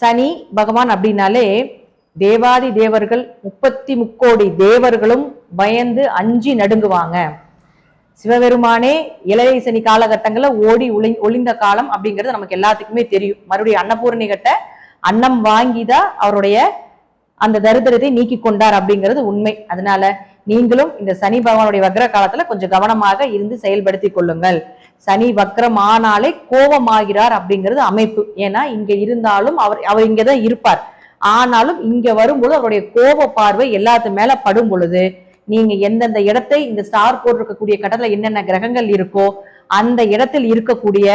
சனி பகவான் அப்படின்னாலே தேவாதி தேவர்கள் முப்பத்தி முக்கோடி தேவர்களும் பயந்து அஞ்சி நடுங்குவாங்க. சிவபெருமானே இளைய சனி காலகட்டங்களில் ஓடி ஒளி ஒளிந்த காலம் அப்படிங்கிறது நமக்கு எல்லாத்துக்குமே தெரியும். மறுபடியும் அன்னபூரணி கட்ட அன்னம் வாங்கிதான் அவருடைய அந்த தரித்திரத்தை நீக்கி கொண்டார் அப்படிங்கிறது உண்மை. அதனால நீங்களும் இந்த சனி பகவானுடைய வக்ர காலத்துல கொஞ்சம் கவனமாக இருந்து செயல்படுத்தி கொள்ளுங்கள். சனி வக்ரம் ஆனாலே கோபமாகிறார் அப்படிங்கிறது அமைப்பு. ஏன்னா இங்க இருந்தாலும் அவர் அவர் இங்கதான் இருப்பார். ஆனாலும் இங்க வரும்போது அவருடைய கோப பார்வை எல்லாத்து மேல படும் பொழுது நீங்க எந்தெந்த இடத்தை இந்த ஸ்டார் போட்டிருக்கக்கூடிய கட்டத்துல என்னென்ன கிரகங்கள் இருக்கோ அந்த இடத்தில் இருக்கக்கூடிய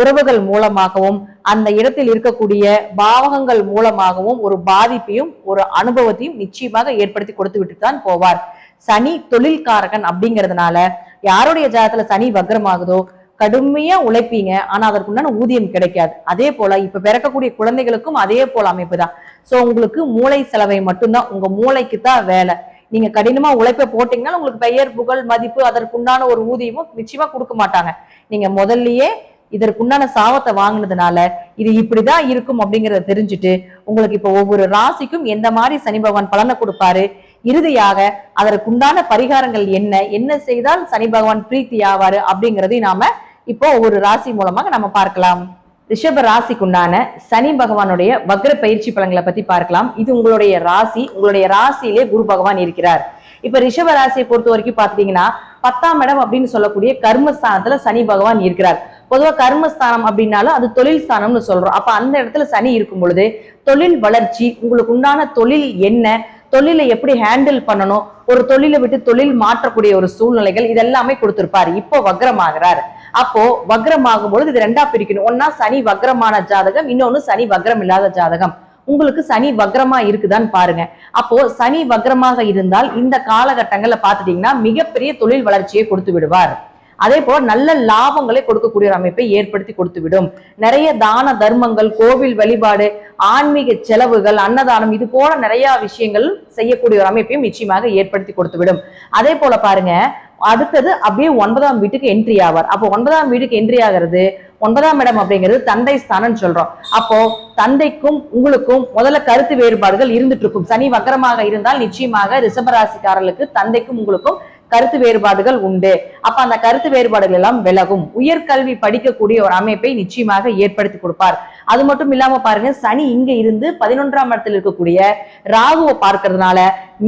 உறவுகள் மூலமாகவும் அந்த இடத்தில் இருக்கக்கூடிய பாவகங்கள் மூலமாகவும் ஒரு பாதிப்பையும் ஒரு அனுபவத்தையும் நிச்சயமாக ஏற்படுத்தி கொடுத்து விட்டு தான் போவார். சனி தொழில்காரகன் அப்படிங்கிறதுனால யாருடைய ஜாதத்துல சனி வக்ரமாகுதோ கடுமையா உழைப்பீங்க. ஆனா அதற்குண்டான ஊதியம் கிடைக்காது. அதே போல இப்ப பிறக்கக்கூடிய குழந்தைகளுக்கும் அதே போல அமைப்பு தான். சோ உங்களுக்கு மூளை செலவை மட்டும்தான் உங்க மூளைக்கு தான் வேலை. நீங்க கடினமா உழைப்பை போட்டீங்கன்னா உங்களுக்கு பெயர் புகழ் மதிப்பு அதற்குண்டான ஒரு ஊதியமும் நிச்சயமா கொடுக்க மாட்டாங்க. நீங்க முதல்லயே இதற்குண்டான சாபத்தை வாங்கினதுனால இது இப்படிதான் இருக்கும் அப்படிங்கறத தெரிஞ்சுட்டு உங்களுக்கு இப்ப ஒவ்வொரு ராசிக்கும் எந்த மாதிரி சனி பகவான் பலனை கொடுப்பாரு? இறுதியாக அதற்குண்டான பரிகாரங்கள் என்ன? என்ன செய்தால் சனி பகவான் பிரீத்தி ஆவாரு அப்படிங்கறதையும் நாம இப்போ ஒரு ராசி மூலமாக நம்ம பார்க்கலாம். ரிஷப ராசிக்குண்டான சனி பகவானுடைய வக்ர பயிற்சி பலன்களை பத்தி பார்க்கலாம். இது உங்களுடைய ராசி. உங்களுடைய ராசியிலே குரு பகவான் இருக்கிறார். இப்ப ரிஷப ராசியை பொறுத்த வரைக்கும் பாத்தீங்கன்னா பத்தாம் இடம் அப்படின்னு சொல்லக்கூடிய கர்மஸ்தானத்துல சனி பகவான் இருக்கிறார். பொதுவா கர்மஸ்தானம் அப்படின்னாலும் அது தொழில் ஸ்தானம்னு சொல்றோம். அப்ப அந்த இடத்துல சனி இருக்கும் பொழுது தொழில் வளர்ச்சி உங்களுக்கு உண்டான தொழில் என்ன தொழிலை எப்படி ஹேண்டில் பண்ணணும் ஒரு தொழிலை விட்டு தொழில் மாற்றக்கூடிய ஒரு சூழ்நிலைகள் இதெல்லாமே கொடுத்திருப்பாரு. இப்போ வக்ரமாகிறார். அப்போ வக்ரமாகும் பொழுது இது ரெண்டா பிரிக்கணும். ஒன்னா சனி வக்ரமான ஜாதகம் இன்னொன்னு சனி வக்ரம் இல்லாத ஜாதகம். உங்களுக்கு சனி வக்ரமா இருக்குதான்னு பாருங்க. அப்போ சனி வக்ரமாக இருந்தால் இந்த காலகட்டங்கள்ல பாத்துட்டீங்கன்னா மிகப்பெரிய தொழில் வளர்ச்சியை கொடுத்து விடுவார். அதே போல நல்ல லாபங்களை கொடுக்கக்கூடிய ஒரு அமைப்பை ஏற்படுத்தி கொடுத்து விடும். நிறைய தான தர்மங்கள் கோவில் வழிபாடு ஆன்மீக செலவுகள் அன்னதானம் இது போல நிறைய விஷயங்கள் செய்யக்கூடிய ஒரு அமைப்பையும் நிச்சயமாக ஏற்படுத்தி கொடுத்து விடும். அதே போல பாருங்க அடுத்தது அப்படியே ஒன்பதாம் வீட்டுக்கு என்ட்ரி ஆவார். அப்போ ஒன்பதாம் வீட்டுக்கு என்ட்ரி ஆகிறது ஒன்பதாம் இடம் அப்படிங்கிறது தந்தை ஸ்தானம் சொல்றோம். அப்போ தந்தைக்கும் உங்களுக்கும் முதல்ல கருத்து வேறுபாடுகள் இருந்துட்டு இருக்கும். சனி வக்கரமாக இருந்தால் நிச்சயமாக ரிஷபராசிக்காரர்களுக்கு தந்தைக்கும் உங்களுக்கும் கருத்து வேறுபாடுகள் உண்டு. அப்ப அந்த கருத்து வேறுபாடுகள் எல்லாம் விலகும். உயர்கல்வி படிக்கக்கூடிய ஒரு அமைப்பை நிச்சயமாக ஏற்படுத்தி கொடுப்பார். அது மட்டும் இல்லாம பாருங்க சனி இங்க இருந்து பதினொன்றாம் இடத்தில் இருக்கக்கூடிய ராகுவை பார்க்கறதுனால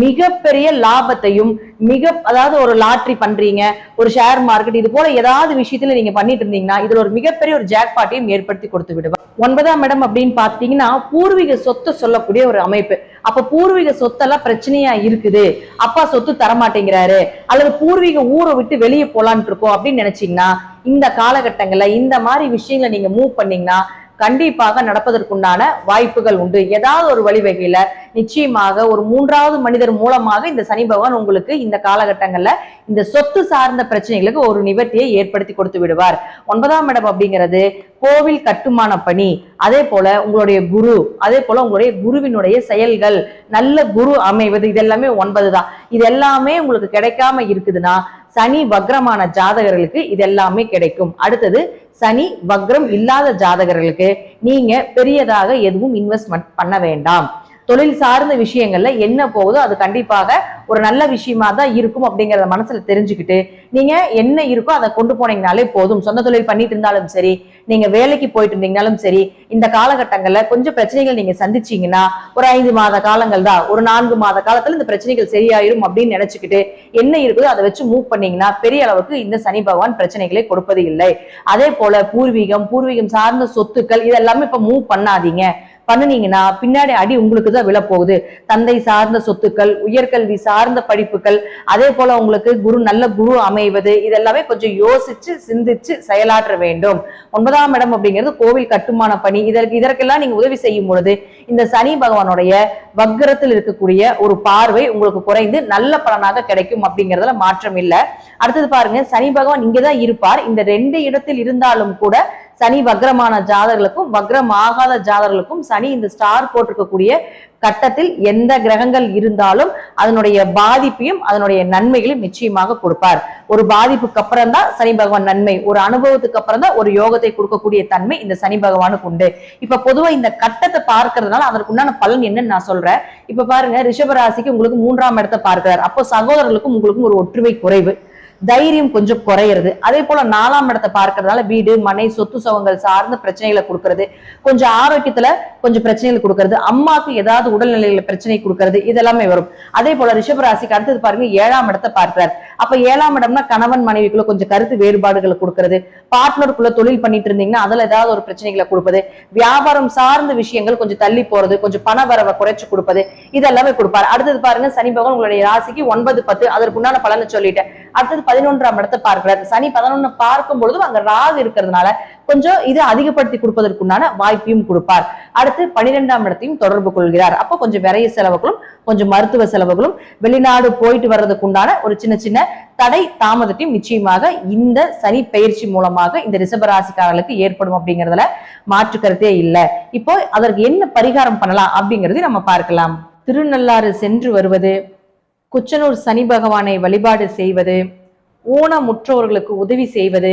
மிகப்பெரிய லாபத்தையும் மிக அதாவது ஒரு லாட்ரி பண்றீங்க ஒரு ஷேர் மார்க்கெட் இது போல ஏதாவது விஷயத்துல நீங்க பண்ணிட்டு இருந்தீங்கன்னா இதுல ஒரு மிகப்பெரிய ஒரு ஜாக்பாட்டையும் ஏற்படுத்தி கொடுத்து விடுவார். ஒன்பதாம் இடம் அப்படின்னு பாத்தீங்கன்னா பூர்வீக சொத்தை சொல்லக்கூடிய ஒரு அமைப்பு. அப்ப பூர்வீக சொத்தெல்லாம் பிரச்சனையா இருக்குது. அப்பா சொத்து தரமாட்டேங்கிறாரு. அல்லது பூர்வீக ஊரை விட்டு வெளியே போலான்ட்டு இருக்கோம் அப்படின்னு நினைச்சீங்கன்னா இந்த காலகட்டங்கள்ல இந்த மாதிரி விஷயங்களை நீங்க மூவ் பண்ணீங்கன்னா கண்டிப்பாக நடப்பதற்குண்டான வாய்ப்புகள் உண்டு. ஏதாவது ஒரு வழிவகையில நிச்சயமாக ஒரு மூன்றாவது மனிதர் மூலமாக இந்த சனி பகவான் உங்களுக்கு இந்த காலகட்டங்கள்ல இந்த சொத்து சார்ந்த பிரச்சனைகளுக்கு ஒரு நிவர்த்தியை ஏற்படுத்தி கொடுத்து விடுவார். ஒன்பதாம் இடம் அப்படிங்கிறது கோவில் கட்டுமான பணி. அதே போல உங்களுடைய குரு அதே போல உங்களுடைய குருவினுடைய செயல்கள். நல்ல குரு அமைவது இதெல்லாமே ஒன்பது தான் இது எல்லாமே உங்களுக்கு கிடைக்காம இருக்குதுன்னா சனி வக்ரமான ஜாதகர்களுக்கு இது எல்லாமே கிடைக்கும். அடுத்தது சனி வக்ரம் இல்லாத ஜாதகர்களுக்கு நீங்க பெரியதாக எதுவும் இன்வெஸ்ட்மெண்ட் பண்ண வேண்டாம். தொழில் சார்ந்த விஷயங்கள்ல என்ன போகுதோ அது கண்டிப்பாக ஒரு நல்ல விஷயமா தான் இருக்கும் அப்படிங்கறத மனசுல தெரிஞ்சுக்கிட்டு நீங்க என்ன இருக்கோ அதை கொண்டு போனீங்கனாலே போதும். சொந்த தொழில் பண்ணிட்டு இருந்தாலும் சரி நீங்க வேலைக்கு போயிட்டு இருந்தீங்கனாலும் சரி இந்த காலகட்டங்கள்ல கொஞ்சம் பிரச்சனைகள் நீங்க சந்திச்சீங்கன்னா ஒரு ஐந்து மாத காலங்கள் தான் ஒரு நான்கு மாத காலத்துல இந்த பிரச்சனைகள் சரியாயிரும் அப்படின்னு நினைச்சுக்கிட்டு என்ன இருக்குதோ அதை வச்சு மூவ் பண்ணீங்கன்னா பெரிய அளவுக்கு இந்த சனி பகவான் பிரச்சனைகளை கொடுப்பது இல்லை. அதே போல பூர்வீகம் பூர்வீகம் சார்ந்த சொத்துக்கள் இதெல்லாமே இப்ப மூவ் பண்ணாதீங்க. பண்ணுனீங்கன்னா பின்னாடி அடி உங்களுக்கு தான் விழப்போகுது. தந்தை சார்ந்த சொத்துக்கள் உயர்கல்வி சார்ந்த படிப்புகள் அதே போல உங்களுக்கு குரு நல்ல குரு அமைவது இதெல்லாமே கொஞ்சம் யோசிச்சு சிந்திச்சு செயலாற்ற வேண்டும். ஒன்பதாம் இடம் அப்படிங்கிறது கோவில் கட்டுமான பணி. இதற்கு இதற்கெல்லாம் நீங்க உதவி செய்யும் பொழுது இந்த சனி பகவானுடைய வக்கரத்தில் இருக்கக்கூடிய ஒரு பார்வை உங்களுக்கு குறைந்து நல்ல பலனாக கிடைக்கும் அப்படிங்கறதுல மாற்றம் இல்லை. அடுத்தது பாருங்க சனி பகவான் இங்கதான் இருப்பார். இந்த ரெண்டு இடத்தில் இருந்தாலும் கூட சனி வக்ரமான ஜாதகர்களுக்கும் வக்ரம் ஆகாத ஜாதகர்களுக்கும் சனி இந்த ஸ்டார் போட்டிருக்கக்கூடிய கட்டத்தில் எந்த கிரகங்கள் இருந்தாலும் அதனுடைய பாதிப்பையும் அதனுடைய நன்மைகளையும் நிச்சயமாக கொடுப்பார். ஒரு பாதிப்புக்கு அப்புறம் தான் சனி பகவான் நன்மை ஒரு அனுபவத்துக்கு அப்புறம் தான் ஒரு யோகத்தை கொடுக்கக்கூடிய தன்மை இந்த சனி பகவானுக்கு உண்டு. இப்ப பொதுவா இந்த கட்டத்தை பார்க்கறதுனால அதற்கு உண்டான பலன் என்னன்னு நான் சொல்றேன். இப்ப பாருங்க ரிஷபராசிக்கு உங்களுக்கு மூன்றாம் இடத்தை பார்க்கிறார். அப்போ சகோதரர்களுக்கும் உங்களுக்கும் ஒரு ஒற்றுமை குறைவு. தைரியம் கொஞ்சம் குறையிறது. அதே போல நாலாம் இடத்தை பார்க்கறதுனால வீடு மனை சொத்து சுகங்கள் சார்ந்த பிரச்சனைகளை கொடுக்கறது கொஞ்சம் ஆரோக்கியத்துல கொஞ்சம் பிரச்சனைகள் கொடுக்கறது அம்மாக்கு ஏதாவது உடல்நிலையில பிரச்சனை கொடுக்கறது இதெல்லாமே வரும். அதே போல ரிஷபராசிக்கு அடுத்தது பாருங்க ஏழாம் இடத்தை பார்க்கிறார். அப்ப ஏழாம் இடம்னா கணவன் மனைவிக்குள்ள கொஞ்சம் கருத்து வேறுபாடுகளை கொடுக்கறது. பார்ட்னருக்குள்ள தொழில் பண்ணிட்டு இருந்தீங்கன்னா அதுல ஏதாவது ஒரு பிரச்சனைகளை கொடுப்பது. வியாபாரம் சார்ந்த விஷயங்கள் கொஞ்சம் தள்ளி போறது கொஞ்சம் பண வரவை குறைச்சு கொடுப்பது. இதெல்லாமே கொடுப்பாரு. அடுத்தது பாருங்க சனி பகவான் உங்களுடைய ராசிக்கு ஒன்பது பத்து. அதற்குண்டான பலனை சொல்லிட்டேன். அடுத்தது பதினொன்றாம் இடத்தை பார்க்கிறார். சனி பதினொன்னு பார்க்கும் பொழுதும் அங்க ராகு இருக்கிறதுனால கொஞ்சம் இது அதிகப்படுத்தி கொடுப்பதற்குண்டான வாய்ப்பையும் கொடுப்பார். அடுத்து பனிரெண்டாம் இடத்தையும் தொடர்பு கொள்கிறார். அப்போ கொஞ்சம் விரைய செலவுகளும் கொஞ்சம் மருத்துவ செலவுகளும் வெளிநாடு போயிட்டு வர்றதுக்குண்டான ஒரு சின்ன சின்ன தடை தாமதத்தையும் நிச்சயமாக இந்த சனி பயிற்சி மூலமாக இந்த ரிஷபராசிக்காரர்களுக்கு ஏற்படும் அப்படிங்கறதுல மாற்று கருத்தே இல்லை. இப்போ அதற்கு என்ன பரிகாரம் பண்ணலாம் அப்படிங்கறதை நம்ம பார்க்கலாம். திருநள்ளாறு சென்று வருவது குச்சனூர் சனி பகவானை வழிபாடு செய்வது ஊனமுற்றோர்களுக்கு உதவி செய்வது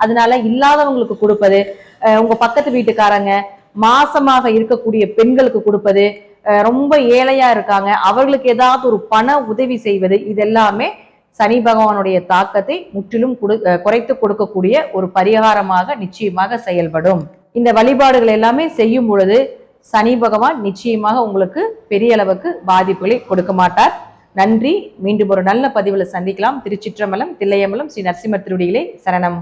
அதனால இல்லாதவங்களுக்கு கொடுப்பது உங்க பக்கத்து வீட்டுக்காரங்க மாசமாக இருக்கக்கூடிய பெண்களுக்கு கொடுப்பது ரொம்ப ஏழையா இருக்காங்க அவர்களுக்கு ஏதாவது ஒரு பண உதவி செய்வது இதெல்லாமே சனி பகவானுடைய தாக்கத்தை முற்றிலும் குறைத்து கொடுக்கக்கூடிய ஒரு பரிகாரமாக நிச்சயமாக செயல்படும். இந்த வழிபாடுகள் எல்லாமே செய்யும் பொழுது சனி பகவான் நிச்சயமாக உங்களுக்கு பெரிய அளவுக்கு பாதிப்புகளை கொடுக்க மாட்டார். நன்றி. மீண்டும் ஒரு நல்ல பதிவில் சந்திக்கலாம். திருச்சிற்றம்பலம் தில்லையம்பலம் ஸ்ரீ நரசிம்மர் திருடிகளே சரணம்.